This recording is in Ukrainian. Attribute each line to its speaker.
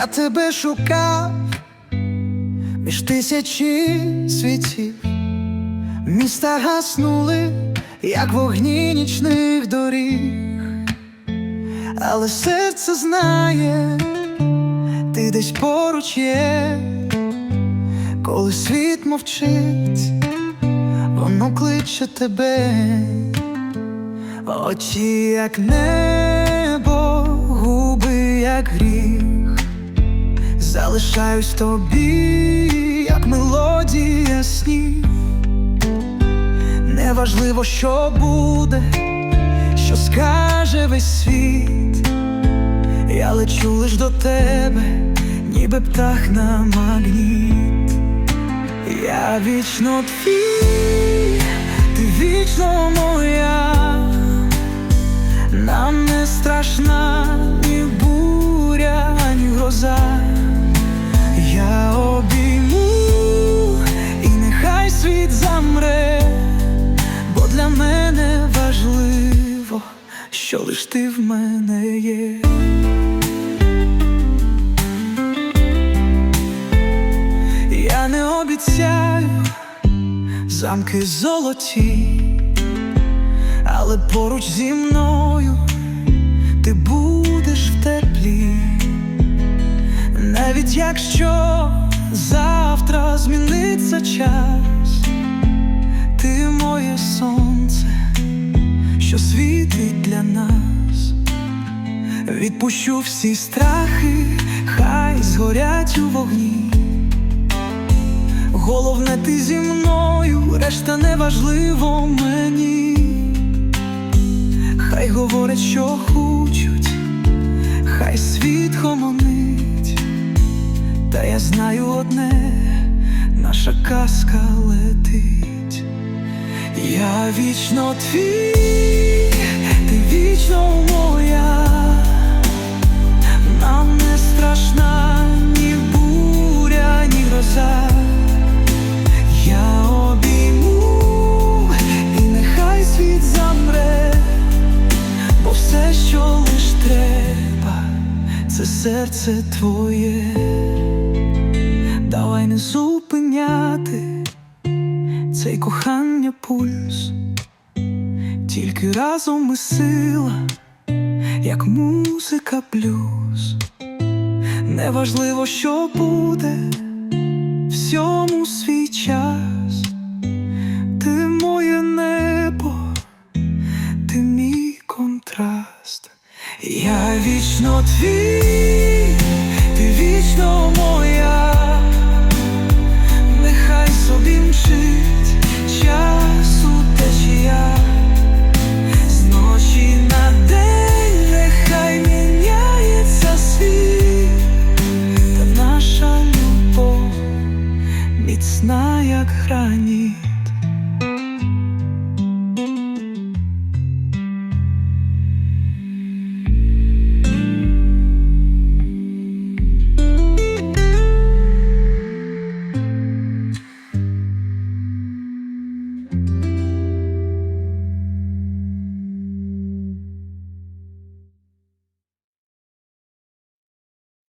Speaker 1: Я тебе шукав між тисячі світів, міста гаснули, як вогні нічних доріг, але серце знає, ти десь поруч є, коли світ мовчить, воно кличе тебе, очі, як небо, губи, як гріх. Залишаюсь тобі, як мелодія снів. Неважливо, що буде, що скаже весь світ. Я лечу лиш до тебе, ніби птах на магніт. Я вічно твій, ти вічно моя, нам не страшна ні буря, ні гроза. Що лиш ти в мене є. Я не обіцяю замки золоті, але поруч зі мною ти будеш в теплі. Навіть якщо завтра зміниться час, ти моє сонце, що світить для нас, відпущу всі страхи, хай згорять у вогні. Головне, ти зі мною, решта не важливо мені. Хай говорять, що хочуть, хай світ гомонить, та я знаю одне, наша казка летить. Я вічно твій, це серце твоє. Давай не зупиняти цей кохання пульс, тільки разом ми сила, як музика блюз. Неважливо, що буде всьому свій час, ти моє небо, ти мій контраст. Я вічно твій, ти вічно моя, як граніт.